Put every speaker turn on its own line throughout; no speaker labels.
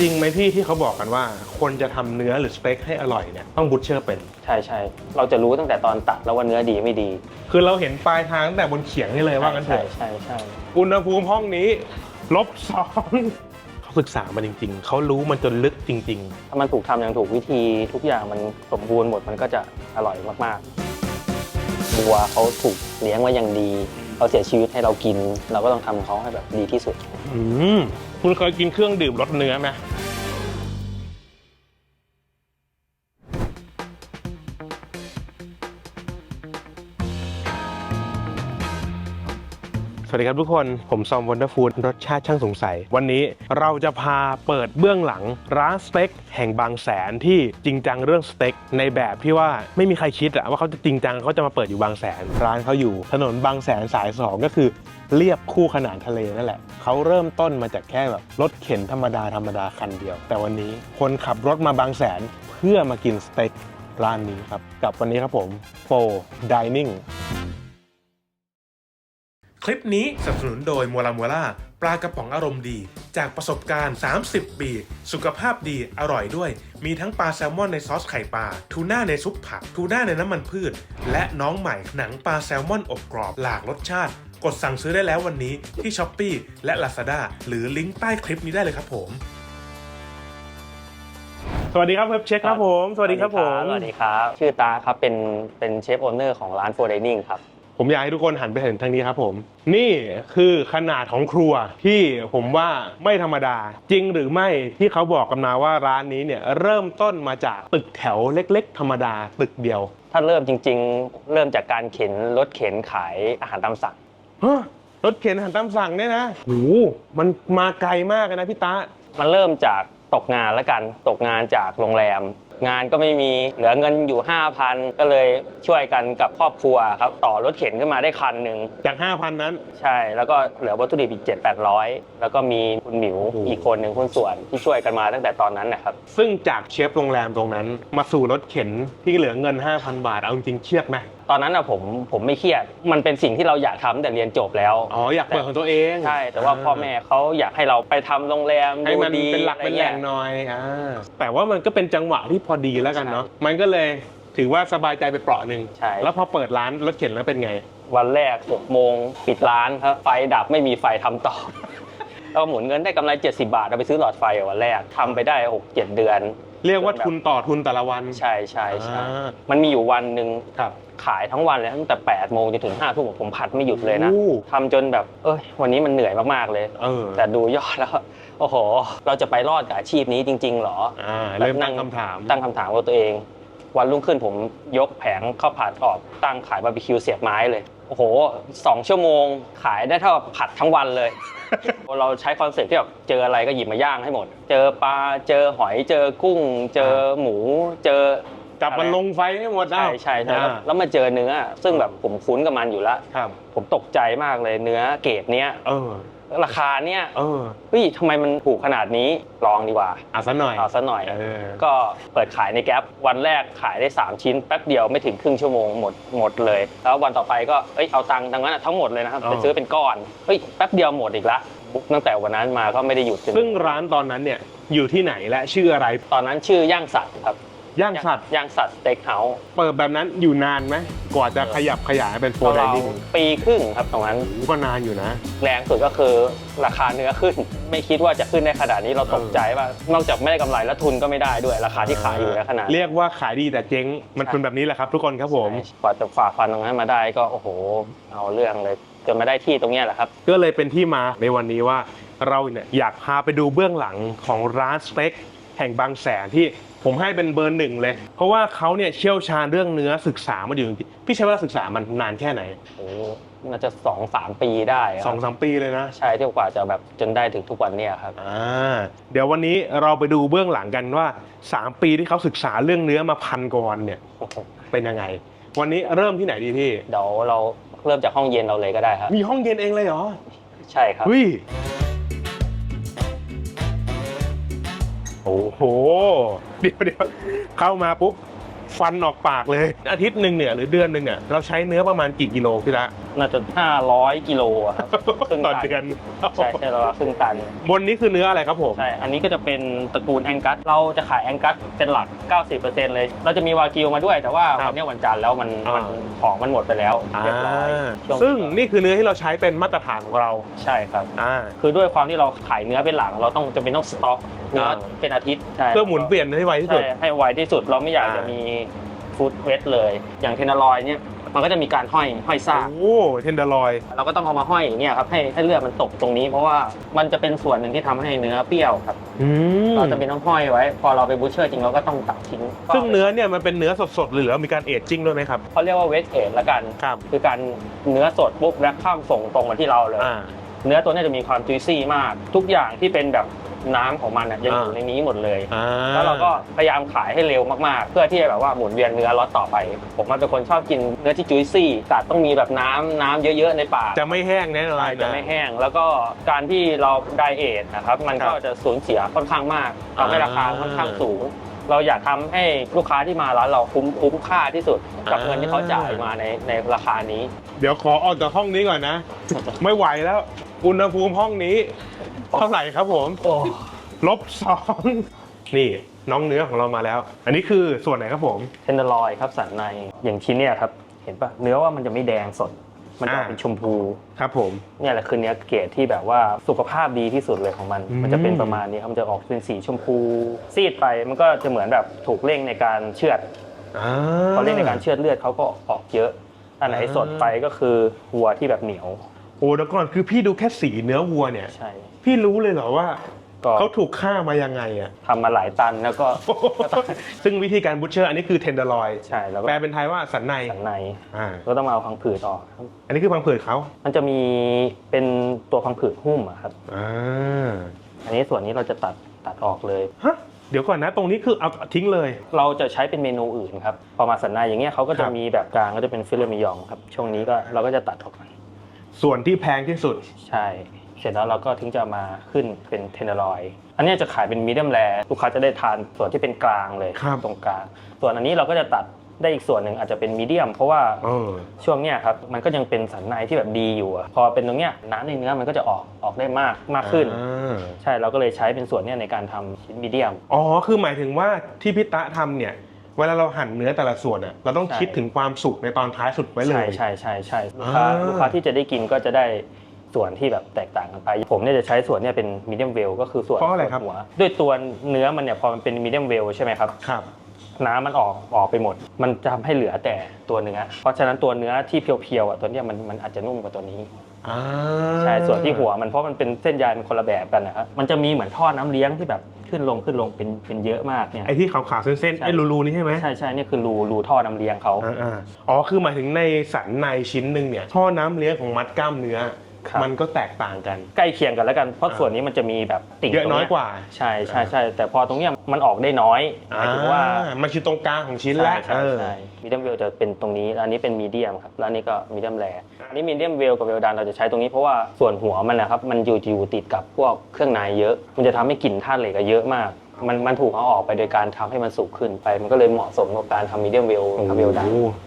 จริงไหมพี่ที่เขาบอกกันว่า คนจะทำเนื้อหรือสเต็กให้อร่อยเนี่ยต้องบูชเชอร์เป็น
ใช่ใช่เราจะรู้ตั้งแต่ตอนตัดแล้วว่าเนื้อดีไม่ดี
คือเราเห็นปลายทางตั้งแต่บนเขียงนี่เลยว่ากันเถ
ใช่
อะ
ใช่ใช่
อุณหภูมิห้องนี้ลบสองเขาศึกษามาจริง ๆ เขารู้มันจนลึกจริง
ถ้ามันถูกทำอย่างถูกวิธีทุกอย่างมันสมบูรณ์หมดมันก็จะอร่อยมากๆวัวเขาถูกเลี้ยงไว้อย่างดีเขาเสียชีวิตให้เรากิน เราก็ต้องทำเขาให้แบบดีที่สุด
ๆ อืม คุณเคยกินเครื่องดื่มรสเนื้อไหม วัสดีครับทุกคน ผมซอมวันเดอร์ฟูดรสชาติช่างสงสัย วันนี้เราจะพาเปิดเบื้องหลังร้านสเต็กแห่งบางแสนที่จริงจังเรื่องสเต็กในแบบที่ว่าไม่มีใครคิดอะว่าเขาจะจริงจังเขาจะมาเปิดอยู่บางแสน ร้านเขาอยู่ถนนบางแสนสายสองก็คือเรียบคู่ขนานทะเลนั่นแหละ เขาเริ่มต้นมาจากแค่แบบรถเข็นธรรมดาธรรมดาคันเดียว แต่วันนี้คนขับรถมาบางแสนเพื่อมากินสเต็กร้านนี้ครับกับวันนี้ครับผมโฟดิเนิ่ง
คลิปนี้สนับสนุนโดยมัวลามัวล่าปลากระป๋องอารมณ์ดี จากประสบการณ์ 30 ปี สุขภาพดีอร่อยด้วย มีทั้งปลาแซลมอนในซอสไข่ปลาทูน่าในซุปผักทูน่าในน้ำมันพืช และน้องใหม่หนังปลาแซลมอนอบกรอบหลากรสชาติ กดสั่งซื้อได้แล้ววันนี้ที่ช้อปปีและ Lazada หรือลิงก์ใต้คลิปนี้ได้เลยครับผม
สวัสดีครับเว็บเช็คครับผม สวัสดีครับผม
สวัสดีครับ ชื่อตาครับ เป็น เป็นเชฟโอเนอร์ของร้านโฟร์ดิเนิ่งครับ
ผมอยากให้ทุกคนหันไปเห็นทางนี้ครับผม นี่คือขนาดของครัวที่ผมว่าไม่ธรรมดา จริงหรือไม่ที่เขาบอกกันมาว่าร้านนี้เนี่ยเริ่มต้นมาจากตึกแถวเล็ก ๆ ธรรมดาตึกเดียว
ถ้าเริ่มจริง ๆ เริ่มจากการเข็นรถเข็นขายอาหารตามสั่ง
ฮะรถเข็นอาหารตามสั่งเนี่ยนะโหมันมาไกลมากเลยนะพี่ตา
มันเริ่มจากตกงานแล้วกันตกงานจากโรงแรม งานก็ไม่มีเหลือเงินอยู่ 5,000 ก็เลยช่วยกันกับครอบครัวครับ ต่อรถเข็นขึ้นมาได้คันหนึ่ง
จาก 5,000 นั้น
ใช่ แล้วก็เหลือวัตถุดิบอีก7 800 แล้วก็มีคุณหมิว
โอ้โห
อีกคนหนึ่งคุณส่วนที่ช่วยกันมาตั้งแต่ตอนนั้นนะครับ
ซึ่งจากเชฟโรงแรมตรงนั้น มาสู่รถเข็นที่เหลือเงิน 5,000 บาทเอาจริงๆเครียดไหม
ตอนนั้นอะผมผมไม่เครียด มันเป็นสิ่งที่เราอยากทำตั้งแต่เรียนจบแล้ว
อ๋ออยากเปิดของตัวเอง
ใช่ แต่ว่าพ่อแม่เขาอยากให้เราไปทำโรงแรม
ให้
ดู
มัน
ดี
เป็นหลัก
อะไร
เป็นแห
เงี้
ล่
ย
งหน่อยอ่าแต่ว่ามันก็เป็นจังหวะที่พอดีแล้วกันเนาะมันก็เลยถือว่าสบายใจไปเปราะหนึ่ง
ใช่
แล้วพอเปิดร้านรถเข็นแล้วเป็นไง
วันแรก6โมงปิดร้านครับไฟดับไม่มีไฟทำต่อ เราหมุนเงินได้กำไร 70 บาทเอาไปซื้อหลอดไฟวันแรกทำไปได้ 6-7 เดือน
เรียกว่าทุนต่อทุนแต่ละวัน
ใช่ใช่ใช่
อ่า
มันมีอยู่วันหนึ่ง
ครับ
ขายทั้งวันเลยตั้งแต่8โมงจนถึง5ทุ่มผมผัดไม่หยุดเลยนะ
โอ้
ทำจนแบบ เอ้ยวันนี้มันเหนื่อยมากๆเลย
เออ
แต่ดูยอดแล้ว โอ้โห เราจะไปรอดกับอาชีพนี้จริงๆเหรอ
อ่าเริ่มตั้งคำถาม
ตั้งคำถามกับตัวเอง วันรุ่งขึ้นผมยกแผงข้าวผัดออกตั้งขายบาร์บีคิวเสียบไม้เลย โอ้โหสองชั่วโมงขายได้เท่ากับผัดทั้งวันเลย เราใช้คอนเซ็ปต์ที่แบบเจออะไรก็หยิบมาย่างให้หมด เจอปลา เจอหอย เจอกุ้ง เจอหมู เจอ
จับมันลงไฟให้หมด
ใช่
อ้าว
ใช่ใช่แล้ว
อ่า
แล้วมาเจอเนื้อ ซึ่งแบบผมคุ้นกับมันอยู่แล้ว
ครับ
ผมตกใจมากเลยเนื้อเกรดเนี้ย
เออ
ราคาเนี้ย
เออ
เฮ้ยทำไมมันถูกขนาดนี้ลองดีกว่า
เอาซะหน่อย
เอาซะหน่อย
เออ
ก็เปิดขายในแก๊ปวันแรกขายได้ 3 ชิ้นแป๊บเดียวไม่ถึงครึ่งชั่วโมงหมดหมดเลย แล้ววันต่อไปก็เอ้ยเอาตังค์ทั้งนั้นอะทั้งหมดเลยนะครับ
อ๋อ
ไปซื้อเป็นก้อนเฮ้ยแป๊บเดียวหมดอีกละตั้งแต่วันนั้นมาก็ไม่ได้หยุดจน
ซึ่งร้านตอนนั้นเนี่ยอยู่ที่ไหนและชื่ออะไร
ตอนนั้นชื่อย่างสัตว์ครับ
ย่างสัตว์
ย่างสัตว์สเต็กเฮาส์
เปิดแบบนั้นอยู่นานไหมกว่าจะขยับขยายเป็นโฟร์ได
เรา
นิ่ง
ปีครึ่งครับตรงนั้น
ก็นานอยู่นะ
แรงสุดก็คือราคาเนื้อขึ้น ไม่คิดว่าจะขึ้นได้ขนาดนี้เราตกใจว่านอกจากไม่ได้กำไรแล้วทุนก็ไม่ได้ด้วยราคาที่ขายอยู่ในขนาด
เรียกว่าขายดีแต่เจ๊งมันเป็นแบบนี้แหละครับ ทุกคนครับผม
กว่าจะฝ่าฟันตรงนั้นมาได้ก็โอ้โห เอาเรื่องเลยจนมาได้ที่ตรงเนี้ยแหละครับ
ก็เลยเป็นที่มาในวันนี้ว่าเราเนี่ยอยากพาไปดูเบื้องหลังของร้านสเต็ก แห่งบางแสนที่ผมให้เป็นเบอร์หนึ่งเลย เพราะว่าเขาเนี่ยเชี่ยวชาญเรื่องเนื้อศึกษามาอยู่จริงๆพี่ใช้เวลาศึกษามันนานแค่ไหน
โอ้น่าจะสองสามปีได้ครับ
สองสามปีเลยนะ
ใช่ที่กว่าจะแบบจนได้ถึงทุกวันเนี้ยครับ
อ่าเดี๋ยววันนี้เราไปดูเบื้องหลังกันว่า 3 ปีที่เขาศึกษาเรื่องเนื้อมาพันกว่าวันเนี่ยเป็นยังไง วันนี้เริ่มที่ไหนดีพี่
เดี๋ยวเราเริ่มจากห้องเย็นเราเลยก็ได้ครับ
มีห้องเย็นเองเลยเหรอ
ใช่ครับ
โอ้โห เดี๋ยวเดี๋ยวเข้ามาปุ๊บ ฟันออกปากเลย อาทิตย์หนึ่งเนี่ยหรือเดือนหนึ่งเนี่ยเราใช้เนื้อประมาณกี่กิโลพี่ละ
น่าจะ 500 กิโลอะครับครึ่ง
ต่อ
ตัน
เดือน
ใช่ใช่เราครึ่งตัน
บนนี้คือเนื้ออะไรครับผม
ใช่ อันนี้ก็จะเป็นตระกูลแองกัส เราจะขายแองกัสเป็นหลัก 90%เลย เราจะมีวากิวมาด้วย แต่ว่า
ครับ
วันเนี้ยวันจันทร์แล้วมัน
อ่ามั
มันของมันหมดไปแล้วเรียบร้อยช่ว
ซึ่งนี่คือเนื้อที่เราใช้เป็นมาตรฐานของเรา
ใช่ครับ
อ่า
คือด้วยความที่เราขายเนื้อเป็นหลัก เราต้องจะเป็นต้องสต็อกเนื้อ
อ่า
เป็นอาทิตย์ใช่
เพื่อหมุนเปลี่ยนให้ไวที่สุด
ใช่ให้ไวที่สุด เราไม่อยาก
อ่า
จะมีฟู้ดเวสเลย อย่างเทนเนอรอยเนี่ย มันก็จะมีการห้อยห้อยซาก
โอ้เทนเดอร์ลอย
เราก็ต้องเอามาห้อยอย่างเงี้ยครับให้ให้เลือดมันตกตรงนี้ เพราะว่ามันจะเป็นส่วนหนึ่งที่ทำให้เนื้อเปรี้ยวครับ
อืม
เราจะเป็นต้องห้อยไว้ พอเราไปบูชเชอร์จริงเราก็ต้องตัดทิ้ง
ซึ่งเนื้อเนี่ยมันเป็นเนื้อสดๆหรือว่ามีการเอจจิ้งด้วยไหมครับ
เขาเรียกว่าเวสเอทละกัน
ครับ
คือการเนื้อสดปุ๊บแล้วข้ามส่งตรงมาที่เราเลย
อ่า
เนื้อตัวเนี้จะมีความจุยซี่มาก ทุกอย่างที่เป็นแบบ น้ำของมันน่ะยังอยู่
อ่า
ในนี้หมดเลย
อ่า
แล้วเราก็พยายามขายให้เร็วมากๆ เพื่อที่จะแบบว่าหมุนเวียนเนื้อล็อตต่อไป ผมมันเป็นคนชอบกินเนื้อที่จุยซี่แต่ต้องมีแบบน้ำน้ำเยอะๆในปาก
จะไม่แห้งแน่นอน
ใช่
นะ
จะไม่แห้ง แล้วก็การที่เราไดเอทนะครับ มันก็
ครับ
จะสูญเสียค่อนข้างมากทำให้
อ่า
ราคาค่อนข้างสูง เราอยากทำให้ลูกค้าที่มาร้านเราคุ้มคุ้มค่าที่สุดกับ
อ่า
เงินที่เขาจ่ายมาในในราคานี้
เดี๋ยวขอออกจากห้องนี้ก่อนนะ ไม่ไหวแล้วอุณหภูมิห้องนี้เท่าไหร่ครับผมลบสองนี่น้องเนื้อของเรามาแล้ว อันนี้คือส่วนไหนครับผม
เทนเดอร์ลอยครับสันในอย่างชิ้นเนี่ยครับ เห็นปะเนื้อว่ามันจะไม่แดงสด มันจะ
อ่า
เป็นชมพู
ครับผม
เนี่ยแหละคือเนื้อเกรดที่แบบว่าสุขภาพดีที่สุดเลยของมัน
อืม
มันจะเป็นประมาณนี้ครับมันจะออกเป็นสีชมพู ซีดไปมันก็จะเหมือนแบบถูกเร่งในการเชือด
อ่า
พอเร่งในการเชือดเลือดเขาก็ออกเยอะอันไหน
อ่า
สดไปก็คือวัวที่แบบเหนียว
โอ้เดี๋ยวก่อนคือพี่ดูแค่สีเนื้อวัวเนี่ย
ใช่
พี่รู้เลยเหรอว่า
ก็
เขาถูกฆ่ามายังไงอะ
ทำมาหลายตันแล้วก็ ก็ต้อง
ซึ่งวิธีการบูชเชอร์อันนี้คือเทนเดอร์ลอย
ใช่แล้วก็
แปลเป็นไทยว่าสันใน
สันใน
อ่า
ก็ต้องมาเอาพังผืดออก
อันนี้คือพังผืดเขา
มันจะมีเป็นตัวพังผืดหุ้มอะครับ
อ่า
อันนี้ส่วนนี้เราจะตัดตัดออกเลย
ฮะเดี๋ยวก่อนนะ ตรงนี้คือเอาทิ้งเลย
เราจะใช้เป็นเมนูอื่นครับ พอมาสันในอย่างเงี้ยเขาก็
ค
จะ
รับ
มีแบบกลางก็จะเป็นฟิลเลมิยองครับ ช่วงนี้ก็เราก็จะตัดออกก่อน
ส่วนที่แพงที่สุด
ใช่ เสร็จแล้วเราก็ถึงจะมาขึ้นเป็นเทนเนอรอย อันเนี้ยจะขายเป็นมีเดียมแรลูกค้าจะได้ทานส่วนที่เป็นกลางเลย
ครับ
ตรงกลาง ส่วนอันนี้เราก็จะตัดได้อีกส่วนหนึ่งอาจจะเป็นมีเดียม เพราะว่า
เออ
ช่วงเนี้ยครับมันก็ยังเป็นสันในที่แบบดีอยู่อะพอเป็นตรงเนี้ยน้ำในเนื้อมันก็จะออกออกได้มากมากขึ้น
อ่า
ใช่เราก็เลยใช้เป็นส่วนเนี้ยในการทำชิ้นมีเดียม
อ๋อ คือหมายถึงว่าที่พี่ตะทำเนี่ย เวลาเราหั่นเนื้อแต่ละส่วนอะเราต้อง
ใช่
คิดถึงความสุกในตอนท้ายสุดไว้เล
ใช่
ย
ใช่ใช่ใช่ลูกค้า
อ่า
ลูกค้าที่จะได้กินก็จะได้ส่วนที่แบบแตกต่างกันไป ผมเนี่ยจะใช้ส่วนเนี่ยเป็นมีเดียมเวลก็คือส่วน
เพราะอะไรครับ
ส่วนหัวด้วยตัวเนื้อมันเนี่ยพอมันเป็นมีเดียมเวลใช่ไหมครับ
ครับ
น้ำมันออกออกไปหมด มันจะทำให้เหลือแต่ตัวเนื้อ เพราะฉะนั้นตัวเนื้อที่เพียวๆอะตัวเนี้ยมันมันอาจจะนุ่มกว่าตัวนี้
อ่า
ใช่ส่วนที่หัวมันเพราะมันเป็นเส้นใยมันคนละแบบกันนะครับมันจะมีเหมือนท่อน้ำเลี้ยงที่แบบขึ้นลงขึ้นลงเป็นเป็นเยอะมากเนี่ย
ไอ้ที่ขาวๆเส้น
ใช่
ๆไอ้รูๆนี่ใช่ไหม
ใช่ใช่เนี่ยคือรูรูท่อน้ำเลี้ยงเขา
อ่าๆอ๋อคือหมายถึงในสันในชิ้นหนึ่งเนี่ยท่อน้ำเลี้ยงของมัดกล้ามเนื้อ
ครับ
มันก็แตกต่างกัน
ใกล้เคียงกันแล้วกันเพราะ
อ่า
ส่วนนี้มันจะมีแบบติ่ง
เยอะ
ตรง
น้อย
เก
ว่า
ใช่ใช่ใช่แต่พอตรงเนี้ยมันออกได้น้อยหมายถึงว่า
อ่มันคือตรงกลางของชิ้น
ใช่
แล้ว
ใช่
เออ
ใช่มีเดียมเวลจะเป็นตรงนี้แล้วอันนี้เป็นมีเดียมครับแล้วอันนี้ก็มีเดียมแรอันนี้มีเดียมเวลกับเวลดันเราจะใช้ตรงนี้เพราะว่าส่วนหัวมันนะครับมันอยู่อยู่ติดกับพวกเครื่องในเยอะ มันจะทำให้กลิ่นธาตุเหล็กอะเยอะมาก มันมันถูกเอาออกไปโดยการทำให้มันสุกขึ้นไป มันก็เลยเหมาะสมกับการทำมีเดียมเวลกับเวลดัน
โอ้โห
ประ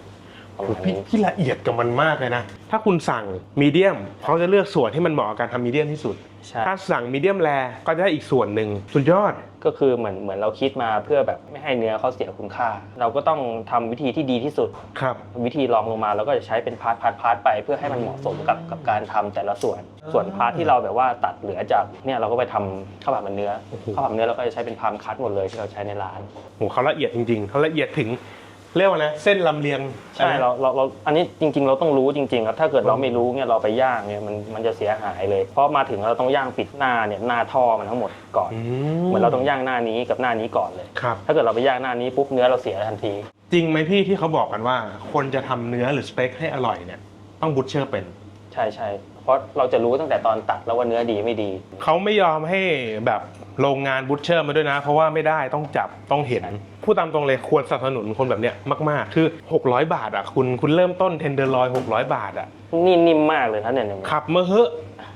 โอ้
มาณ
โหพี่
นี้
พี่ละเอียดกับมันมากเลยนะ ถ้าคุณสั่งมีเดียมเขาจะเลือกส่วนที่มันเหมาะกับการทำมีเดียมที่สุด
ใช่
ถ้าสั่งมีเดียมแรก็จะได้อีกส่วนหนึ่งสุดยอด
ก็คือเหมือนเหมือนเราคิดมาเพื่อแบบไม่ให้เนื้อเขาเสียคุณค่า เราก็ต้องทำวิธีที่ดีที่สุด
ครับ
วิธีลองลงมาเราก็จะใช้เป็นพาร์ทพาร์ทพาร์ทไป เพื่อให้มันเหมาะสมกับกับการทำแต่ละส่วน ส่วนพาร์ทที่เราแบบว่าตัดเหลือจากเนี่ยเราก็ไปทำข้าวผัดมันเนื้อ
โอ้โห
ข้าวผัดมันเนื้อเราก็จะใช้เป็นพามคัตหมดเลยที่เราใช้ในร้าน
โหเขาละเอียดจริงๆ เขาละเอียดถึง เรียกว่านะเส้นลำเลียง
ใช่
ไหม
เราเราเราอันนี้จริง ๆ เราต้องรู้จริงๆครับถ้าเกิดเราไม่รู้เนี่ยเราไปย่างเนี่ยมันมันจะเสียหายเลย เพราะมาถึงเราต้องย่างปิดหน้าเนี่ยหน้าท่อมันทั้งหมดก่อน
อื
เหมือนเราต้องย่างหน้านี้กับหน้านี้ก่อนเลย
ครับ
ถ้าเกิดเราไปย่างหน้านี้ปุ๊บเนื้อเราเสียทันที
จริงไหมพี่ที่เขาบอกกันว่า คนจะทำเนื้อหรือสเต็กให้อร่อยเนี่ยต้องบุชเชอร์เป็น
ใช่ใช่เพราะเราจะรู้ตั้งแต่ตอนตัดแล้วว่าเนื้อดีไม่ดี
เขาไม่ยอมให้แบบโรงงานบุชเชอร์มาด้วยนะ เพราะว่าไม่ได้ต้องจับต้องเห็น พูดตามตรงเลยควรสนับสนุนคนแบบเนี้ยมาก ๆ คือ 600 บาทอะคุณคุณเริ่มต้นเทนเดอร์ลอย600 บาทอะ
นี่นิ่มมากเลยนะเนี่ยเนี่ย
ขับมาเหอะ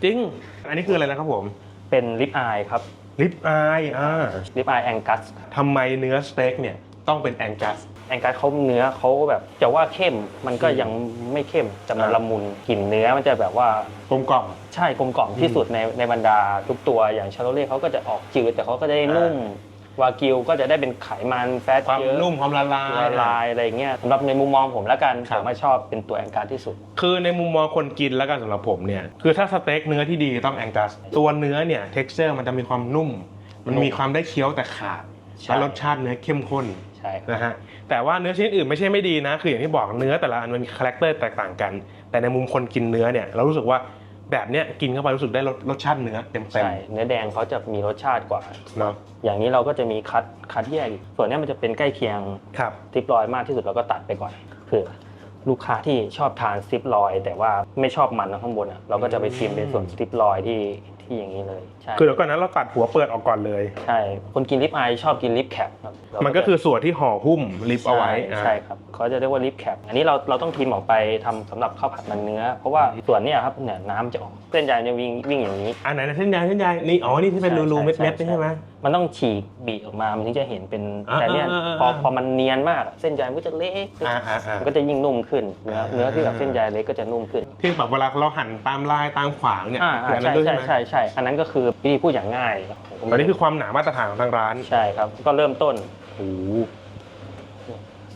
จริง อันนี้คืออะไรนะครับผม
เป็นลิปอายครับ
ลิปอายอ่า
ลิปอายแองกัส
ทำไมเนื้อสเต็กเนี่ยต้องเป็นแองกัส
แองกัสเขาเนื้อเขาแบบจะว่าเข้มมันก็ยังไม่เข้มแต่มัน
อ่า
ละมุนกลิ่นเนื้อมันจะแบบว่าก
ลมกล่อม
ใช่กลมกล่อมที่สุดในในบรรดาทุกตัวอย่างชาโลเล่เขาก็จะออกจืดแต่เขาก็จะได้นุ่ม วากิวก็จะได้เป็นไขมันแฟต
ความ
เยอะ
นุ่มความละลาย
ละลายอะไรเงี้ยสำหรับในมุมมองผมแล้วกัน
ครั
ผ
บ
มไม่ชอบเป็นตัวแองกัสที่สุด
คือในมุมมองคนกินแล้วกันสำหรับผมเนี่ยคือถ้าสเต็กเนื้อที่ดีต้องแองกัสตัวเนื้อเนี่ย t e x t อร์มันจะมีความนุ่ม มันมีความได้เคี้ยวแต่ขาด
ใช่
และรสชาติเนื้อเข้มข้น
ใช่ครับ
นะฮะแต่ว่าเนื้อชนิดอื่นไม่ใช่ไม่ดีนะ คืออย่างที่บอกเนื้อแต่ละอันมันมีคาแรคเตอร์แตกต่างกัน แต่ในมุมคนกินเนื้อเนี่ยเรารู้สึกว่า แบบเนี้ยกินเข้าไปรู้สึกได้รสรสชาติเนื้อเต็มเต็ม
ใช่เนื้อแดงเขาจะมีรสชาติกว่า
เนาะ
อย่างนี้เราก็จะมีคัดคัดแยกอีกส่วนเนี้ยมันจะเป็นใกล้เคียง
ครับ
ซิปลอยมากที่สุดเราก็ตัดไปก่อนเผื่อลูกค้าที่ชอบทานซิปลอย แต่ว่าไม่ชอบมันข้างบนอะเราก็จะไปชิมเป็นส่วนซิปลอยที่ ที่อย่างนี้เลยใช่
คือเดี๋ยวก่อนนั้นเราตัดหัวเปิดออกก่อนเลย
ใช่ คนกินลิปไอชอบกินลิปแคปครับเรา
มันก็คือส่วนที่ห่อหุ้มลิปเอาไว้
ใช่
อ่า
ใช่ครับเขาจะเรียกว่าลิปแคปอันนี้เราเราต้องทิมออกไปทำสำหรับข้าวผัดมันเนื้อ เพราะว่าส่วนเนี้ยครับเนี่ยน้ำจะออกเส้นใยจะวิ่งวิ่งอย่างนี้
อันไหนนะเส้นใยเส้นใยนี่อ๋อนี่ที่เป็น
ใช่
รูๆ
ใช่
เม็ดๆ
ใช่
นี่ใช่ไหม
มันต้องฉีกบีบออกมามันถึงจะเห็นเป็น
อ่า
แต่เนี่ย
อ่าอ่า
พอ
อ่า
พอมันเนียนมากอะเส้นใยมันก็จะเล็ก
อ่าอ่าอ่า
มันก็จะยิ่งนุ่มขึ้นเนื้อ
อ่า
เนื้อที่แบบเส้นใยเล็กก็จะนุ่มขึ้น
ที่แบบเวลาเราหั่นตามลายตามขวางเนี่ย
อ่า
คือ
อ่า
อันนั้
ใช่
นด้วย
ใช่
ใช่ไหม
ใช่ใช่ อันนั้นก็คือวิธีพูดอย่างง่ายผมก็
อั
ไม่
นนี้คือความหนามาตรฐานของทางร้าน
ใช่ครับ ก็เริ่มต้น
โอ้โห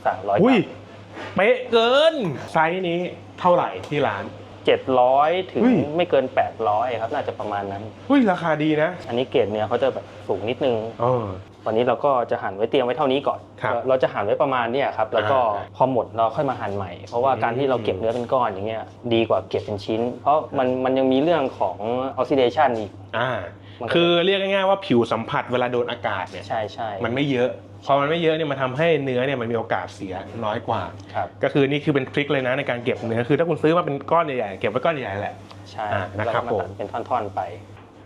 สามร้อย
อุ้ย
บาท
เป๊ะเกิน ไซส์นี้เท่าไหร่ที่ร้าน
เจ็ดร้อยถึง
อุ้ย
ไม่เกินแปดร้อยครับ น่าจะประมาณนั้น
อุ้ยราคาดีนะ
อันนี้เกรดเนี่ยเขาจะแบบสูงนิดนึง
อ๋อ
วันนี้เราก็จะหั่นไว้เตรียมไว้เท่านี้ก่อน
ครับ
เราเราจะหั่นไว้ประมาณเนี้ยครับแล้วก็
อ่า
พอหมดเราค่อยมาหั่นใหม่ เพราะว่าการที่เราเก็บเนื้อเป็นก้อนอย่างเงี้ยดีกว่าเก็บเป็นชิ้น เพราะมันมันยังมีเรื่องของออกซิเดชันอีก
อ่า
มันก็
คือเรียกง่ายๆว่าผิวสัมผัสเวลาโดนอากาศเนี่ย
ใช่ใช่
มันไม่เยอะ พอมันไม่เยอะเนี่ยมันทำให้เนื้อเนี่ยมันมีโอกาสเสียน้อยกว่า
ครับ
ก็คือนี่คือเป็นทริคเลยนะในการเก็บเนื้อ คือถ้าคุณซื้อมาเป็นก้อนใหญ่ๆ เก็บไว้ก้อนใหญ่ๆแหละ
ใช่
อ่านะครับ
แล้วก็า
ผม
ตัดเป็นท่อนๆไป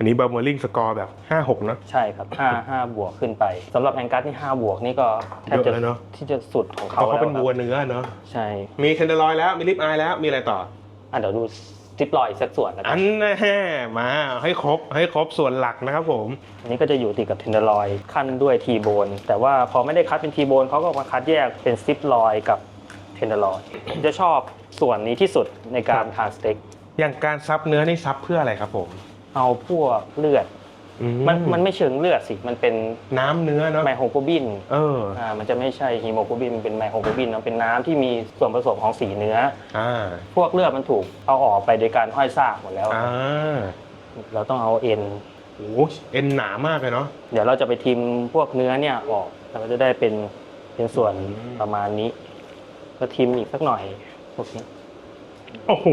อันนี้เบอร์เมอร์ลิงสกอร์แบบ 5-6เนอะ
ใช่ครับ 5 5 บวกขึ้นไปสำหรับแองกัสที่ 5 บวกนี่ก็แทบ
เย
จะ
อะแล้วเนอะ
ที่จะสุดของ
เพ
เขา
ราะเขา
แล้ว
เป็น
ครั
วัว
บ
เนื้อเนอะ
ใช่
มีเทนเดอร์ลอยแล้ว มีลิปอายแล้ว มีอะไรต่อ
อะเดี๋ยวดูซิปลอยอีกสักส่วนแล้วกั
อั
น
นแน่มาให้ครบให้ครบส่วนหลักนะครับผม
อันนี้ก็จะอยู่ติดกับเทนเดอร์ลอยขั้นด้วยทีโบนแต่ว่าพอไม่ได้คัดเป็นทีโบนเขาก็มาคัดแยกเป็นซิปลอยกับเทนเดอร์ลอยจะชอบส่วนนี้ที่สุดในการทานสเต็ก
อย่างการซับเนื้อนี่ซับเพื่ออะไรครับผม
เอาพวกเลือด
อื
มันมันไม่เชิงเลือดสิ มันเป็น
น้ำเนื้อเนาะ
ไมโฮโกลบิน
เออ
อ่ามันจะไม่ใช่ฮีโมโกลบินมันเป็นไมโฮโกลบินเนอะเป็นน้ำที่มีส่วนผสมของสีเนื้อ
อ่า
พวกเลือดมันถูกเอาออกไปโดยการห้อยซากหมดแล้ว
อ่า
เราต้องเอาเอ็น
โอ้โหเอ็นหนามากเลยเนาะ
เดี๋ยวเราจะไปทิมพวกเนื้อเนี่ยออกเราก็จะได้เป็นเป็นส่วน
อืม
ประมาณนี้ ก็ทิมอีกสักหน่อยพวกนี้
โอ้โห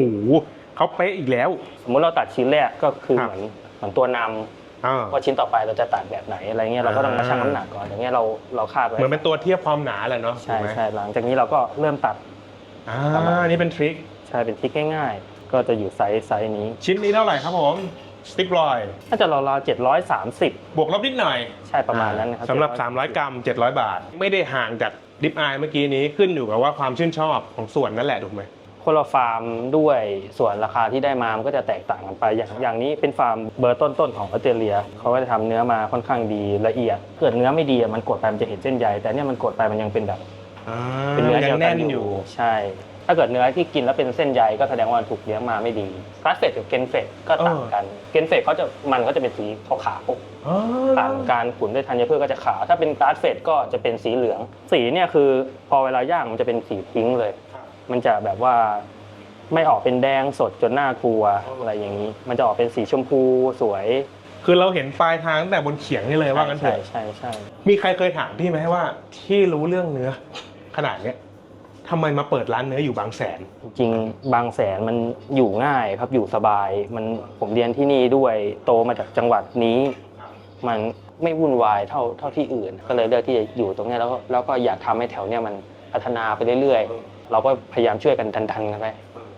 เขาเป๊ะอีกแล้ว
สมมุติเราตัดชิ้นแรกก็คือ
ครับ
เหมือนเหมือนตัวนำ
อ่า
ว่าชิ้นต่อไปเราจะตัดแบบไหนอะไรเงี้ยเราก็ต้องมาชั่ง
อ่า
น้ำหนักก่อนอย่างเงี้ยเราเราคาดไว้
เหมือนเป็นตัวเทียบความหนาแหละเนาะ
ใช่
ถูกไหม
ใช่หลังจากนี้เราก็เริ่มตัด
อ่า
ประมาณ
นี่เป็นทริค
ใช่เป็นทริกง่าย ๆ ก็จะอยู่ไซส์ไซส์นี้
ชิ้นนี้เท่าไหร่ครับผมสติ๊กลอย
น่าจะราวๆเจ็ดร้อยสามสิบบ
วกลบนิดหน่อย
ใช่ประมาณนั้นนะครับ
สำหรับ
730
300 กรัม 700 บาท ไม่ได้ห่างจากดิฟอายเมื่อกี้นี้ขึ้นอยู่กับว่าความชื่นชอบของส่วนนั่นแหละถูกไหม
คนละฟาร์มด้วยส่วนราคาที่ได้มามันก็จะแตกต่างกันไป อย่างอย่างนี้เป็นฟาร์มเบอร์ต้นๆของออสเตรเลียเขาก็จะทำเนื้อมาค่อนข้างดีละเอียด เกิดเนื้อไม่ดีอะมันกดไปมันจะเห็นเส้นใยแต่เนี่ยมันกดไปมันยังเป็นแบบ
อ่า
เป็นเนื้อ
ยั
เดียว
ง
กั
แน่
น
น
อ
อยู่
ยู่ใช่ ถ้าเกิดเนื้อที่กินแล้วเป็นเส้นใยก็แสดงว่ามันถูกเลี้ยงมาไม่ดีกราสเฟดกับเกนเฟดก็ต่างกัน เกนเฟดเขาจะมันก็จะเป็นสีขาวๆ
อ๋อ
ผ่านการขุนด้วยธัญพืชก็จะขาว ถ้าเป็นกราสเฟดก็จะเป็นสีเหลือง สีเนี่ยคือพอเวลาย่างมันจะเป็นสีพิงค์เลย มันจะแบบว่าไม่ออกเป็นแดงสดจนน่ากลัวอะไรอย่างนี้ มันจะออกเป็นสีชมพูสวย
คือเราเห็นปลายทางตั้งแต่บนเขียงนี่เลยว่างั้นเถ
ใช่
อะ
ใช่ใช่
มีใครเคยถามพี่ไหมว่าที่รู้เรื่องเนื้อ ขนาดเนี้ยทำไมมาเปิดร้านเนื้ออยู่บางแสน
จริงๆบางแสนมันอยู่ง่ายครับอยู่สบาย มันผมเรียนที่นี่ด้วยโตมาจากจังหวัดนี้ มันไม่วุ่นวายเท่าเท่าที่อื่น ก็เลยเลือกที่จะอยู่ตรงเนี้ยแล้วก็แล้วก็อยากทำให้แถวเนี้ยมันพัฒนาไปเรื่อยๆ เราก็พยายามช่วยกันดันๆกันไป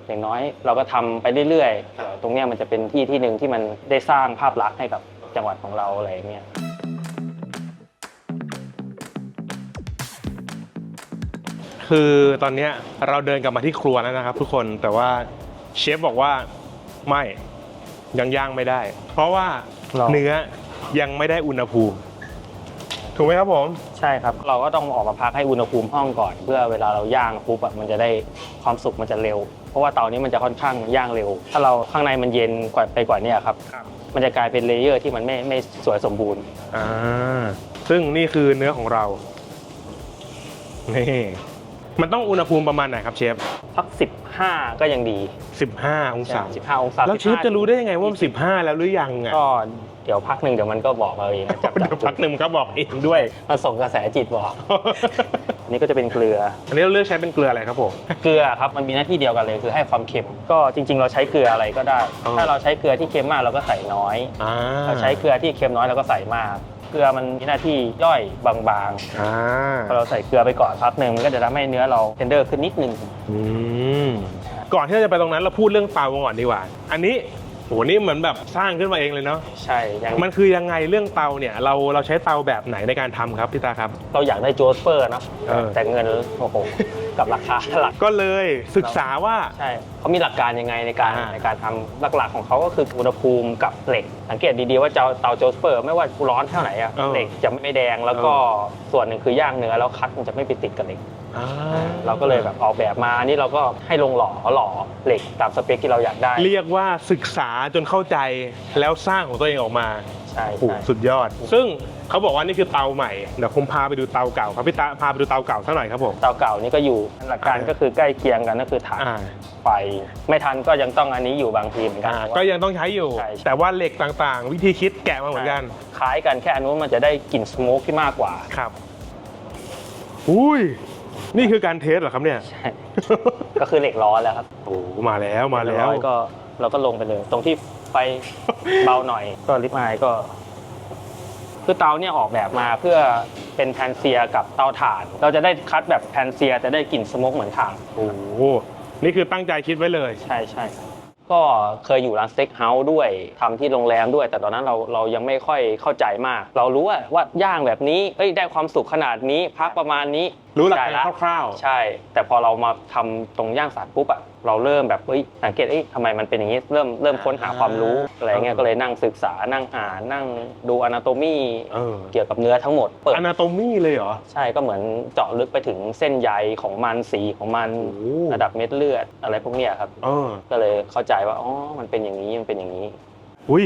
อย่างน้อยเราก็ทำไปเรื่อยๆเดี๋ยวตรงเนี้ยมันจะเป็นที่ที่หนึ่งที่มันได้สร้างภาพลักษณ์ให้กับจังหวัดของเราอะไรอย่างเงี้ย
คือตอนเนี้ยเราเดินกลับมาที่ครัวแล้วนะครับ ทุกคนแต่ว่าเชฟบอกว่าไม่ยังย่างไม่ได้ เพราะว่า
หรอ
เนื้อยังไม่ได้อุณหภูมิท ถูกไหมครับผม
ใช่ครับ เราก็ต้องออกมาพักให้อุณหภูมิห้องก่อน เพื่อเวลาเราย่างปุ๊บอะมันจะได้ความสุกมันจะเร็ว เพราะว่าเตานี้มันจะค่อนข้างย่างเร็ว ถ้าเราข้างในมันเย็นกว่าไปกว่าเนี้ครับ
ครับ
มันจะกลายเป็นเลเยอร์ที่มันไม่ไม่สวยสมบูรณ์
อ่า ซึ่งนี่คือเนื้อของเรา นี่ มันต้องอุณหภูมิประมาณไหนครับเชฟ
สัก 15 ก็ยังดี
15 องศา
15 องศา
แล้วเชฟ
15
จะรู้ได้ยังไงว่ามัน15 แล้วหรือยังอะ
ก็ เดี๋ยวพักหนึ่งเดี๋ยวมันก็บอกเราเองนะจับ
เดี๋ยวพักหนึ่งมันก็บอกเองด้วย
มันส่งกระแสจิตบอกอันนี้ก็จะเป็นเกลือ
อันนี้เราเลือกใช้เป็นเกลืออะไรครับผม
เกลือครับมันมีหน้าที่เดียวกันเลยคือให้ความเค็มก็จริง ๆ เราใช้เกลืออะไรก็ได้
อ๋อ
ถ้าเราใช้เกลือที่เค็มมากเราก็ใส่น้อย
อ่า
เราใช้เกลือที่เค็มน้อยเราก็ใส่มากเกลือมันมีหน้าที่ย่อยบาง
อ่า
ๆพอเราใส่เกลือไปก่อนพักหนึ่งมันก็จะทำให้เนื้อเราเทนเดอร์ขึ้นนิดนึง
อืมก่อนที่เราจะไปตรงนั้นเราพูดเรื่องเตาก่อนดีกว่า อันนี้ โหนี่เหมือนแบบสร้างขึ้นมาเองเลยเนาะ
ใช่ยัง
มันคือยังไงเรื่องเตาเนี่ย เราเราใช้เตาแบบไหนในการทำครับพี่ตาครับ
เราอยากได้โจสเปอร์เนอะ
เออ
แต่เงินโอ้โหกับราคาหลัก
ก็เลยศึกษาว่า
ใช่เขามีหลักการยังไงในการ
อ่า
ในการทำหลักๆของเขาก็คืออุณหภูมิกับเหล็ก สังเกตดีๆว่าเตาเตาโจสเปอร์ ไม่ว่าร้อนเท่าไหร่อะเหล็กจะไม่แดงแล้วก็ส่วนหนึ่งคือย่างเนื้อแล้วคัดมันจะไม่ไปติดกับเหล็ก
อ่า
เราก็เลยแบบออกแบบมานี่เราก็ให้ลงหล่อหล่อเหล็กตามสเปคที่เราอยากได้
เรียกว่าศึกษาจนเข้าใจแล้วสร้างของตัวเองออกมา
ใช่
โอ้โห
ใช่
สุดยอด ซึ่งเขาบอกว่านี่คือเตาใหม่เดี๋ยวผมพาไปดูเตาเก่าครับพี่ตาพาไปดูเตาเก่าสักหน่อยครับผม
เตาเก่านี่ก็อยู่หลักการก็คือใกล้เคียงกันก็คือถ่าน
อ่า
ไฟไม่ทันก็ยังต้องอันนี้อยู่บางทีเหมือนกัน
อ่า
เพราะว่า
ก็ยังต้องใช้อยู่
ใช่ใช่
แต่ว่าเหล็กต่างๆ วิธีคิดแกะมาเหมือนกัน
คล้ายกันแค่อันนู้นมันจะได้กลิ่นสโมกที่มากกว่า
ครับ อุ้ย นี่คือการเทสเหรอครับเนี่ย
ใช่ ก็คือเหล็กร้อนแล้วครับ
โอ้มาแล้วมาแล้ว
เรียบร้อยก็เราก็ลงไปเลย ตรงที่ไฟ เบาหน่อย ก็ลิปอายก็ คือเตาเนี่ยออกแบบมาเพื่อเป็นแพนเซียกับเตาถ่าน เราจะได้คัดแบบแพนเซียแต่ได้กลิ่นสโมกเหมือนถ่าน
โอ้โหนี่คือตั้งใจคิดไว้เลย
ใช่ใช่ก็เคยอยู่ร้านสเต็กเฮาส์ด้วยทำที่โรงแรมด้วย แต่ตอนนั้นเราเรายังไม่ค่อยเข้าใจมาก เรารู้ว่าว่าย่างแบบนี้เอ้ยได้ความสุขขนาดนี้พักประมาณนี้
รู้หลัก
ได้
การ
ละ
คร่าว
ใช่ แต่พอเรามาทำตรงย่างสัตว์ปุ๊บอะเราเริ่มแบบเอ้ยสังเกตเอ้ยทำไมมันเป็นอย่างนี้เริ่มเริ่มค้นหาความรู้อะไรเงี้ยก็เลยนั่งศึกษานั่งอ่านนั่งดูอนาโตมี
ๆเออ
เกี่ยวกับเนื้อทั้งหมดเปิด
อนาโตมีเลยเหรอ
ใช่ก็เหมือนเจาะลึกไปถึงเส้นใยของมันสีของมัน
โอ้
ระดับเม็ดเลือดอะไรพวกเนี้ยครับ
เออ
ก็เลยเข้าใจว่าอ๋อมันเป็นอย่างนี้มันเป็นอย่างนี้
อุ้ย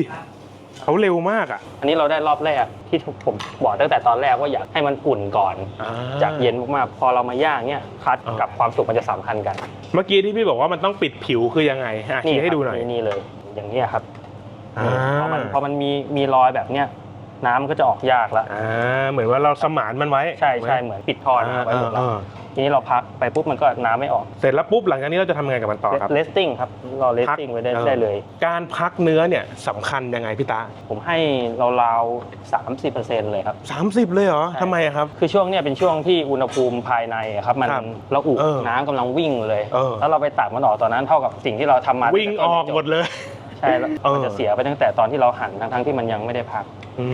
เขาเร็วมากอะ
อันนี้เราได้รอบแรกที่ผมบอกตั้งแต่ตอนแรกว่าอยากให้มันอุ่นก่อน
อ่
จากเย็นมากๆ พอเรามาย่างเนี่ยคัด
อ่ากั
กับความสุกมันจะสัมพันธ์กัน
เมื่อกี้ที่พี่บอกว่ามันต้องปิดผิวคือยังไงอะชี้ให้ดูหน่อย
ครับนี่เลย อย่างนี้ยครับ
อ่า
พอมันพอมันมีมีรอยแบบเนี้ยน้ำมันก็จะออกยากแล้ว
อ่าเหมือนว่าเราสมานมันไว้
ใช่ใช่เหมือนปิดท่อ
อ่า
น้ำไว้หมดแล้ว
อ่า
ทีนี้เราพักไปปุ๊บมันก็น้ำไม่ออก
เสร็จแล้วปุ๊บหลังจากนี้เราจะทำยังไงกับมันต่อครับ
เลสติ้งครับรอเลส
พัก
ติ้งไว้ได้
เออ
ได้เลย
การพักเนื้อเนี่ยสำคัญยังไงพี่ตา
ผมให้ราวๆสามสิบเปอร์เซ็นต์เลยครับ
30 เลยเหรอ
ใช่
ทำไมอะครับ
คือช่วงเนี้ยเป็นช่วงที่อุณหภูมิภายในอะครับมัน
ครับ
ระอุ
เออ
น้ำกำลังวิ่งเลย
เออ
แล้วเราไปตักมันออกตอนนั้นเท่ากับสิ่งที่เราทำมา
วิ่งออกหมดเลย
ใช่แล้ว
เออ
มันจะเสียไปตั้งแต่ตอนที่เราหั่นทั้งๆที่มันยังไม่ได้พัก
อื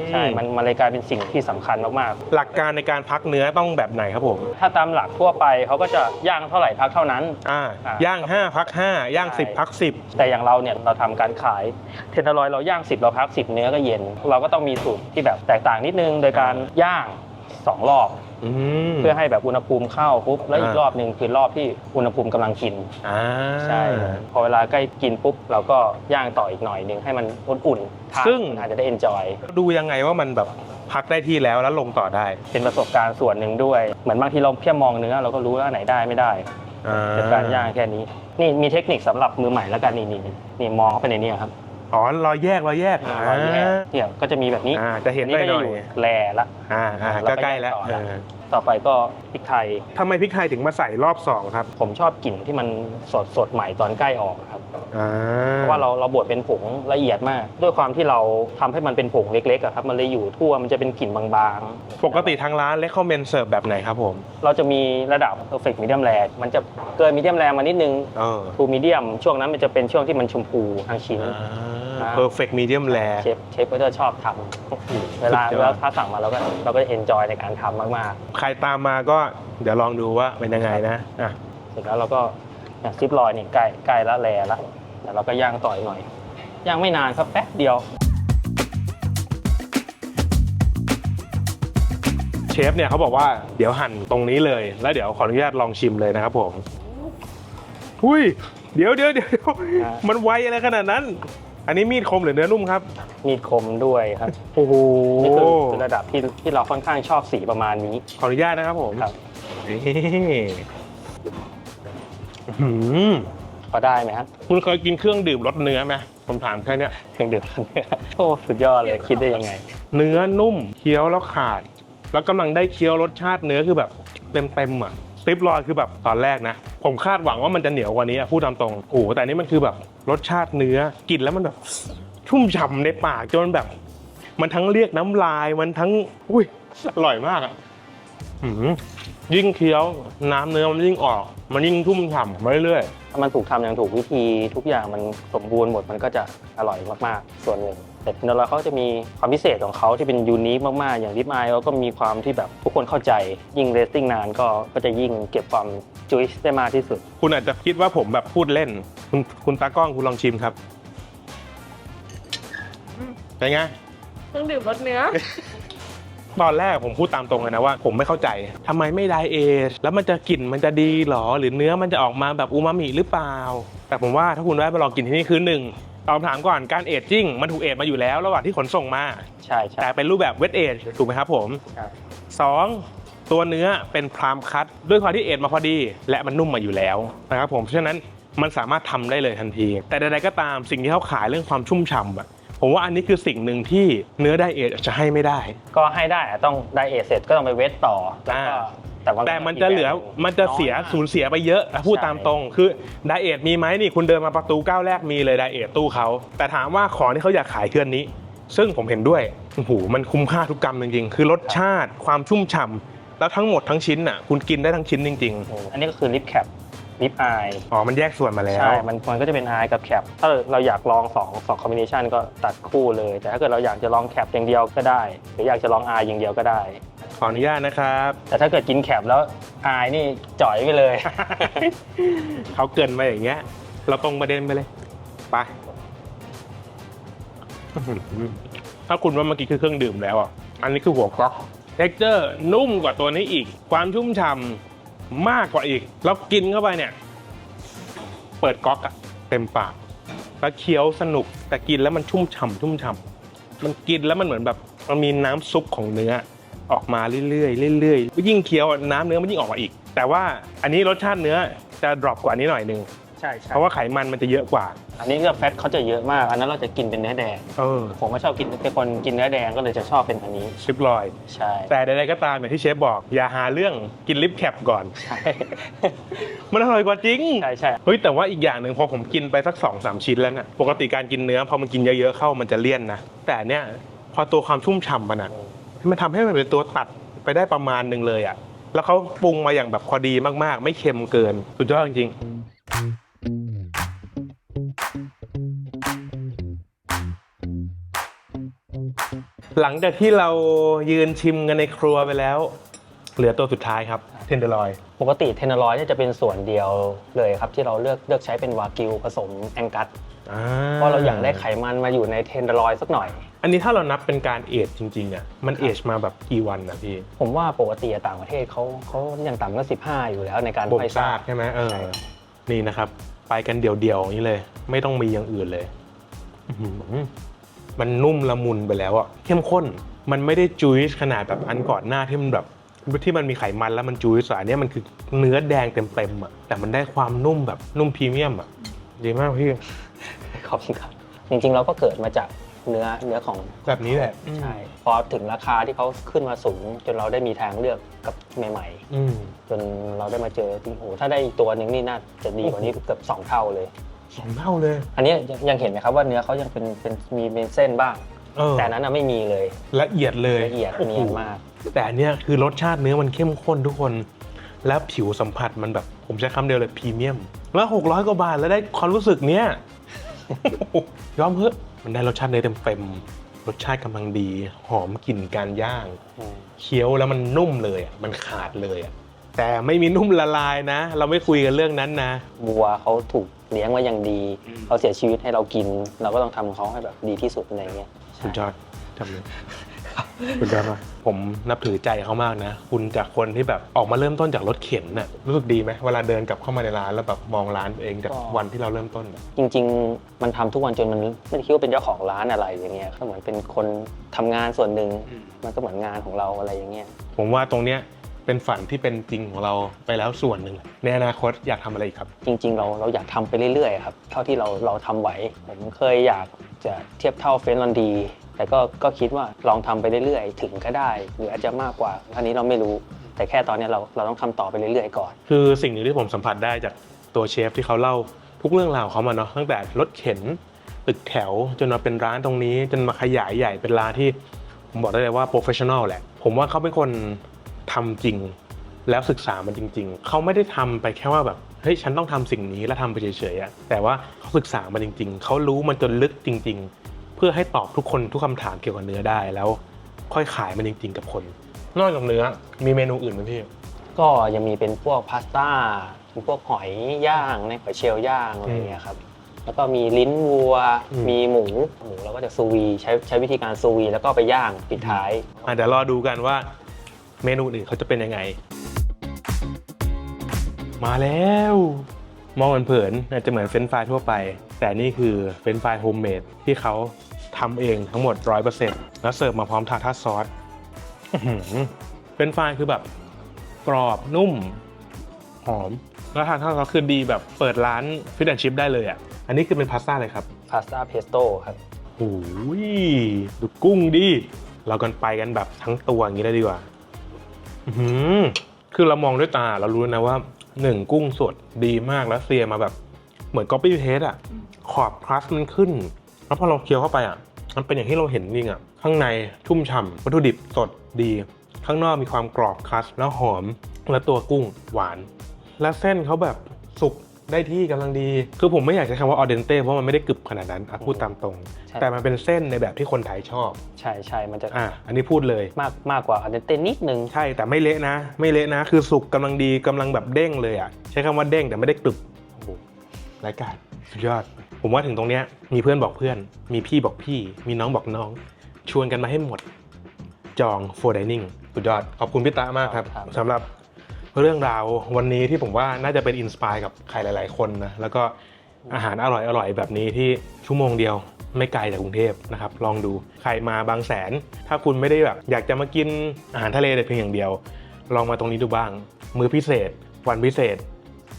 ม
ใช่ มันมันเลยกลายเป็นสิ่งที่สำคัญมาก
หลักการในการพักเนื้อต้องแบบไหนครับผม
ๆ ถ้าตามหลักทั่วไปเขาก็จะย่างเท่าไหร่พักเท่านั้น
อ่า
อ่า
ย่าง 5 พัก 5 ย่าง
ใช่
10 พัก10
แต่อย่างเราเนี่ยเราทำการขายเทนเนอร์ลอยเราย่าง 10 เราพัก 10 เนื้อก็เย็น เราก็ต้องมีสูตรที่แบบแตกต่างนิดนึง โดยการย่าง สองรอบ
อืม
เพื่อให้แบบอุณหภูมิเข้าปุ๊บแล้วอีก
อ่าร
อบหนึ่งคือรอบที่อุณหภูมิกำลังกิน
อ่า
ใช่พอเวลาใกล้กินปุ๊บเราก็ย่างต่ออีกหน่อยหนึ่งให้มันอุ่นๆทาน
ซึ่ง
อาจจะได้ enjoy
ดูยังไงว่ามันแบบพักได้ที่แล้วแล้วลงต่อได้
เป็นประสบการณ์ส่วนหนึ่งด้วย เหมือนบางทีเราเพียงมองเนื้อเราก็รู้ว่าไหนได้ไม่ได้
อ่า
จากการย่างแค่นี้ นี่มีเทคนิคสำหรับมือใหม่แล้วกันนี่นี่นี่นี่มองเข้าไปในนี้ครับ
อ๋อรอยแยกรอยแยก
อ่าเนี่ยก็จะมีแบบนี้
อ่าจะเห็นได้
ก็
ห
จะ
น่อย
อยู่แลละ
อ่าอ่า
เรา
ก็
ก็
ใกล้แล้ว
แยกต่อ
เออ
ต่อไปก็พริกไทย
ทำไมพริกไทยถึงมาใส่รอบสองครับ
ผมชอบกลิ่นที่มันสดสดใหม่ตอนใกล้ออกครับ
อ่า
เพราะว่าเราเราบดเป็นผงละเอียดมาก ด้วยความที่เราทำให้มันเป็นผงเล็กๆอะครับมันเลยอยู่ทั่วมันจะเป็นกลิ่นบางๆ
ปกติทางร้านเลคคอมเมนเสิร์ฟแบบไหนครับผม
เราจะมีระดับ perfect medium rare มันจะเกิน medium rare มานิดนึง
เออ
to medium ช่วงนั้นมันจะเป็นช่วงที่มันชมพูทั้งชิ้น
อ่า perfect medium rare
เชฟเชฟก็จะชอบทำเวลา
สุดยอด
เวลาถ้าสั่งมาเราก็เราก็ enjoy ในการทำมาก
ใครตามมาก็เดี๋ยวลองดูว่าเป็นยังไงนะอะ
ๆเสร็จแล้วเราก็อย่างซิปลอยนี่ใกล้ใกล้ละแลละแต่เราก็ย่างต่อยหน่อยย่างไม่นานครับแป๊บเดียว
เชฟเนี่ยเขาบอกว่าเดี๋ยวหั่นตรงนี้เลย แล้วเดี๋ยวขออนุญาตลองชิมเลยนะครับผม อุ้ย เดี๋ยวเดี๋ยวเดี๋ยวมันไวอะไรขนาดนั้น อันนี้มีดคมหรือเนื้อนุ่มครับ
มีดคมด้วยครับ
โอ้โห
นี่คือคือระดับที่ที่เราค่อนข้างชอบสีประมาณนี้
ขออนุญาตนะครับผม
ครับ
นี่อื้อหือ
พอได้ไหมครับ
คุณเคยกินเครื่องดื่มรสเนื้อไหมผมถามแค่เนี้ย
เครื่องดื่มโอ้สุดยอดเลยคิดได้ยังไง
เนื้อนุ่มเคี้ยวแล้วขาด แล้วกำลังได้เคี้ยวรสชาติเนื้อคือแบบเต็มเต็มๆอะสติปลอยคือแบบตอนแรกนะ ผมคาดหวังว่ามันจะเหนียวกว่านี้อะพูดตามตรงโอ้แต่นี้มันคือแบบรสชาติเนื้อกินแล้วมันแบบชุ่มฉ่ำในปากจนแบบ มันทั้งเรียกน้ำลายมันทั้งอุ้ยอร่อยมากอะยิ่งเคี้ยวน้ำเนื้อมันยิ่งออก มันยิ่งชุ่มฉ่ำมาเรื่อย
ถ้ามันถูกทำอย่างถูกวิธีทุกอย่างมันสมบูรณ์หมดมันก็จะอร่อยมากๆ ส่วนหนึ่ง แต่เนอร์เขาจะมีความพิเศษของเขาที่เป็นยูนิคมากๆ อย่างริบอายเขาก็มีความที่แบบทุกคนเข้าใจยิ่งเรสติ้งนานก็ก็จะยิ่งเก็บความจุยส์ได้มากที่สุด
ๆคุณอาจจะคิดว่าผมแบบพูดเล่น คุณคุณตากล้องคุณลองชิมครับเป็นไง
เครื่องดื่มรสเนื้อ
ตอนแรกผมพูดตามตรงเลยนะว่า ผมไม่เข้าใจทำไมไม่ไดเอทแล้วมันจะกลิ่นมันจะดีหรอ หรือเนื้อมันจะออกมาแบบอูมามิหรือเปล่า แต่ผมว่าถ้าคุณได้มาลองกินที่นี่คือหนึ่ง ตอบถามก่อนการเอจจิ้งมันถูกเอจมาอยู่แล้วระหว่างที่ขนส่งมา
ใช่ใช่
แต่เป็นรูปแบบเวทเอจถูกไหมครับผม
ครับ
สองตัวเนื้อเป็นพรามคัตด้วยความที่เอจมาพอดี และมันนุ่มมาอยู่แล้วนะครับผมเพราะฉะนั้นมันสามารถทำได้เลยทันที แต่ใดๆก็ตามสิ่งที่เขาขายเรื่องความชุ่มฉ่ำอะผมว่าอันนี้คือสิ่งหนึ่งที่เนื้อไดเอทจะให้ไม่ได้
ก็ให้ได้อะต้องไดเอทเสร็จก็ต้องไปเวทต่อแล้วก็
อ่า
แต่ว่า
แต่มันจะเหลือมันจะเสีย
น้อ
สูญเสียไปเยอะอะพูด
ใช่
ตามตรง คือไดเอทมีไหมนี่คุณเดินมาประตูก้าวแรกมีเลยไดเอทตู้เขาแต่ถามว่าของที่เขาอยากขายคืออันนี้ ซึ่งผมเห็นด้วยโอ้โหมันคุ้มค่าทุกกรรมจริงๆคือรสชาติความชุ่มฉ่ำแล้วทั้งหมดทั้งชิ้นอะคุณกินได้ทั้งชิ้นจริง
อืมอันนี้ก็คือลิปแคปลิปอาย
ๆอ๋อ มันแยกส่วนมาแล้ว
ใช่ มันมันก็จะเป็น i กับแคป ถ้าเราอยากลอง2 2คอมบิเนชันก็ตัดคู่เลย แต่ถ้าเกิดเราอยากจะลองแคปอย่างเดียวก็ได้ หรืออยากจะลอง i อย่างเดียวก็ได้
ขออนุญาตนะครับ
แต่ถ้าเกิดกินแคปแล้ว i นี่จ่อยไปเลย
เขาเกรินมาอย่างเงี้ย เราตรงประเด็นไปเลยไปอื้อหือถ้าคุณว่าเมื่อกี้คือเครื่องดื่มแล้วอะอันนี้คือหัวก๊อกเท็กเจอร์นุ่มกว่าตัวนี้อีก ความชุ่มฉ่ำมากกว่าอีก แล้วกินเข้าไปเนี่ย เปิดก๊อกอะเต็มปาก แล้วเคี้ยวสนุกแต่กินแล้วมันชุ่มฉ่ำชุ่มฉ่ำมันกินแล้วมันเหมือนแบบมันมีน้ำซุปของเนื้อ ออกมาเรื่อยๆเรื่อยๆยิ่งเคี้ยวอะน้ำเนื้อมันยิ่งออกมาอีก แต่ว่าอันนี้รสชาติเนื้อจะดรอปกว่านี้หน่อยนึง
ใช่ใช่
เพราะว่าไขมันมันจะเยอะกว่า
อันนี้ก็แฟตเขาจะเยอะมาก อันนั้นเราจะกินเป็นเนื้อแดง
เออ
ผมก็ชอบกินเป็นคนกินเนื้อแดงก็เลยจะชอบเป็นอันนี้
ชิปลอย
ใช่
แต่ใดๆก็ตามอย่างที่เชฟบอก อย่าหาเรื่องกินลิปแคปก่อน
ใช่
มันอร่อยกว่าจริง
ใช่ใช่
เฮ้ยแต่ว่าอีกอย่างหนึ่งพอผมกินไปสักสองสามชิ้นแล้วน่ะปกติการกินเนื้อพอมันกินเยอะๆเข้ามันจะเลี่ยนนะ แต่เนี้ยพอตัวความชุ่มฉ่ำมันอะ มันทำให้มันเป็นตัวตัดไปได้ประมาณหนึ่งเลยอะ แล้วเขาปรุงมาอย่างแบบพอดีมากๆ ไม่เค็มเกิน สุดยอดจริงๆหลังจากที่เรายืนชิมกันในครัวไปแล้ว เหลือตัวสุดท้ายครับเทนเดอร์ลอย
ปกติเทนเนอรอยเนี่ยจะเป็นส่วนเดียวเลยครับ ที่เราเลือกเลือกใช้เป็นวากิวผสมแองกัสเพราะเราอยากได้ไขมันมาอยู่ในเทนเดอรอยสักหน่อย
อันนี้ถ้าเรานับเป็นการเอจจริงๆอะมันเอจมาแบบกี่วันนะพี่
ผมว่าปกติต่างประเทศเขาเขาอย่างต่ำก็ 15 อยู่แล้วในการ
บ่ม
ให้
ซากใช่ไหมเออ
ใช่ครับ
นี่นะครับ ไปกันเดี่ยวๆอย่างนี้เลย ไม่ต้องมีอย่างอื่นเลยอื้อหือมันนุ่มละมุนไปแล้วอะเข้มข้นมันไม่ได้จุยส์ขนาดแบบอันก่อนหน้าที่มันแบบที่มันมีไขมันแล้วมันจุยส์อะอันเนี้ยมันคือเนื้อแดงเต็มๆอะแต่มันได้ความนุ่มแบบนุ่มพรีเมียมอะดีมากพี่
ขอบคุณครับจริงๆเราก็เกิดมาจาก เนื้อเนื้อของ
แบบนี้แหละ
ใช่พอถึงราคาที่เขาขึ้นมาสูง จนเราได้มีทางเลือกกับใหม่
อืม
ๆจนเราได้มาเจอที่โอ้โหถ้าได้อีกตัวหนึ่งนี่น่าจะดีกว่านี้เกือบสองเท่าเลย
สองเท่าเลย
อันนี้ยังยังเห็นไหมครับว่าเนื้อเขายังเป็นเป็นมีเป็นเส้นบ้าง
เออ
แต่อันนั้นนะไม่มีเลย
ละเอียดเลย
ละเอียด
โโห
เนียนมาก
แต่อันเนี้ยคือรสชาติเนื้อมันเข้มข้นทุกคน แล้วผิวสัมผัสมันแบบผมใช้คำเดียวเลยพรีเมียม แล้ว600กว่าบาทแล้วได้ความรู้สึกเนี้ยยอมเฮ้ มันได้รสชาติเนื้อเต็มๆรสชาติกำลังดี หอมกลิ่นการย่าง เคี้ยวแล้วมันนุ่มเลยอะมันขาดเลยอะแต่ไม่มีนุ่มละลายนะ เราไม่คุยกันเรื่องนั้นนะ
บัวเขาถูกเลี้ยงมาอย่างดี เขาเสียชีวิตให้เรากิน เราก็ต้องทำเขาให้แบบดีที่สุดอะไรเงี้ย
สุดยอดทำเลย คุณยอดมากผมนับถือใจเขามากนะ คุณจากคนที่แบบออกมาเริ่มต้นจากรถเข็นน่ะรู้สึกดีไหมเวลาเดินกลับเข้ามาในร้านแล้วแบบมองร้านตัวเองจาก
ก็
วันที่เราเริ่มต้นน่ะ
จริง ๆ มันทำทุกวันจนมันไม่ได้คิดว่าเป็นเจ้าของร้านอะไรอย่างเงี้ยก็เหมือนเป็นคนทำงานส่วนหนึ่ง
อืม
มันก็เหมือนงานของเราอะไรอย่างเงี้ย
ผมว่าตรงเนี้ยเป็นฝันที่เป็นจริงของเราไปแล้วส่วนหนึ่งในอนาคตอยากทำอะไรอีกครับ
จริงๆ เราเราอยากทำไปเรื่อยๆครับเท่าที่เราเราทำไหว ผมเคยอยากจะเทียบเท่าเฟรนลอนดี แต่ก็ก็คิดว่าลองทำไปเรื่อยๆ ถึงก็ได้ หรืออาจจะมากกว่า อันนี้เราไม่รู้ แต่แค่ตอนนี้เราเราต้องทำต่อไปเรื่อยๆก่อน
คือสิ่งหนึ่งที่ผมสัมผัสได้จากตัวเชฟที่เขาเล่าทุกเรื่องราวของเขามาเนาะตั้งแต่รถเข็นตึกแถวจนมาเป็นร้านตรงนี้ จนมาขยายใหญ่เป็นร้านที่ผมบอกได้เลยว่าโปรเฟชชั่นอลแหละ ผมว่าเขาเป็นคนทำจริง แล้วศึกษามันจริง ๆ เขาไม่ได้ทำไปแค่ว่าแบบเฮ้ยฉันต้องทำสิ่งนี้แล้วทำไปเฉยๆอะแต่ว่าเขาศึกษามันจริง ๆ เขารู้มันจนลึกจริง ๆ เพื่อให้ตอบทุกคนทุกคำถามเกี่ยวกับเนื้อได้แล้ว ค่อยขายมันจริง ๆ กับคน นอกจากเนื้อมีเมนูอื่นไหมพี่
ก็ยังมีเป็นพวกพาสต้าเป็นพวกหอยย่างในหอยเชลล์ย่างอะไรอย่างเงี้ยครับแล้วก็มีลิ้นวัว
อืม
มีหมู หมูเราก็จะซูวีใช้ใช้วิธีการซูวี แล้วก็ไปย่างปิดท้าย
อะเดี๋ยวรอดูกันว่าเมนูอื่นเขาจะเป็นยังไง มาแล้ว มองเผินๆอาจจะเหมือนเฟรนช์ฟรายทั่วไป แต่นี่คือเฟรนช์ฟรายโฮมเมดที่เขาทำเองทั้งหมด 100%แล้วเสิร์ฟมาพร้อมทาท่าซอสอื้อหือเฟรนช์ฟรายคือแบบกรอบนุ่ม หอม แล้วทานท่าซอสคือดีแบบเปิดร้านฟิชแอนชิพได้เลยอะ อันนี้คือเป็นพาสต้าเลยครับ
พาสต้าเพสโต้ครับ
โอ้ยดูกุ้งดิ เรากันไปกันแบบทั้งตัวอย่างนี้เลยดีกว่าอื้อหือคือเรามองด้วยตาเรารู้นะว่าหนึ่งกุ้งสดดีมากแล้วเซียมาแบบ เหมือนก๊อปปี้เพสอะขอบครัสมันขึ้น แล้วพอเราเคี้ยวเข้าไปอะมันเป็นอย่างที่เราเห็นจริงอะข้างในชุ่มฉ่ำวัตถุดิบสดดี ข้างนอกมีความกรอบครัสแล้วหอม และตัวกุ้งหวาน และเส้นเขาแบบสุกได้ที่กำลังดี คือผมไม่อยากใช้คำว่าออเดนเต้เพราะมันไม่ได้กรึบขนาดนั้นอะพูดตามตรง
ใช่
แต่มันเป็นเส้นในแบบที่คนไทยชอบ
ใช่ใช่มันจะ
อะ อันนี้พูดเลย
มากมากกว่าอันเดนเต้นิดนึง
ใช่ แต่ไม่เละนะ ไม่เละนะ คือสุกกำลังดีกำลังแบบเด้งเลยอะ ใช้คำว่าเด้งแต่ไม่ได้กรึบโอ้โห รายการสุดยอด ผมว่าถึงตรงเนี้ยมีเพื่อนบอกเพื่อน มีพี่บอกพี่ มีน้องบอกน้อง ชวนกันมาให้หมด จองโฟร์ดิเนิ่งสุดยอด ขอบคุณพี่ตามากครับ
ครับ
สำหรับเรื่องราววันนี้ที่ผมว่าน่าจะเป็นอินสปายกับใครหลาย ๆ คนนะแล้วก็อาหารอร่อยๆแบบนี้ที่ชั่วโมงเดียวไม่ไกลจากกรุงเทพนะครับ ลองดูใครมาบางแสน ถ้าคุณไม่ได้แบบอยากจะมากินอาหารทะเลแต่เพียงอย่างเดียว ลองมาตรงนี้ดูบ้าง มื้อพิเศษ วันพิเศษ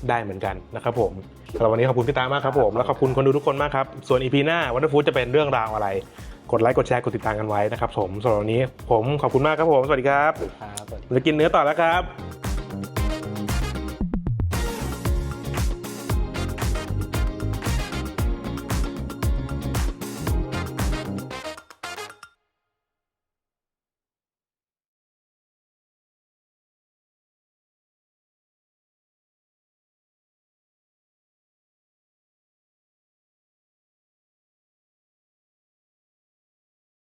ได้เหมือนกันนะครับผม สำหรับวันนี้ขอบคุณพี่ตามากครับผม แล้วขอบคุณคนดูทุกคนมากครับ ส่วนอีพีหน้าวันนี้ฟู้ดจะเป็นเรื่องราวอะไร กดไลค์กดแชร์กดติดตามกันไว้นะครับผมสำหรับวันนี้ผมขอบคุณมากครับผม สวัสดีครับ
ครับ
เรากินเนื้อต่อแล้วครับ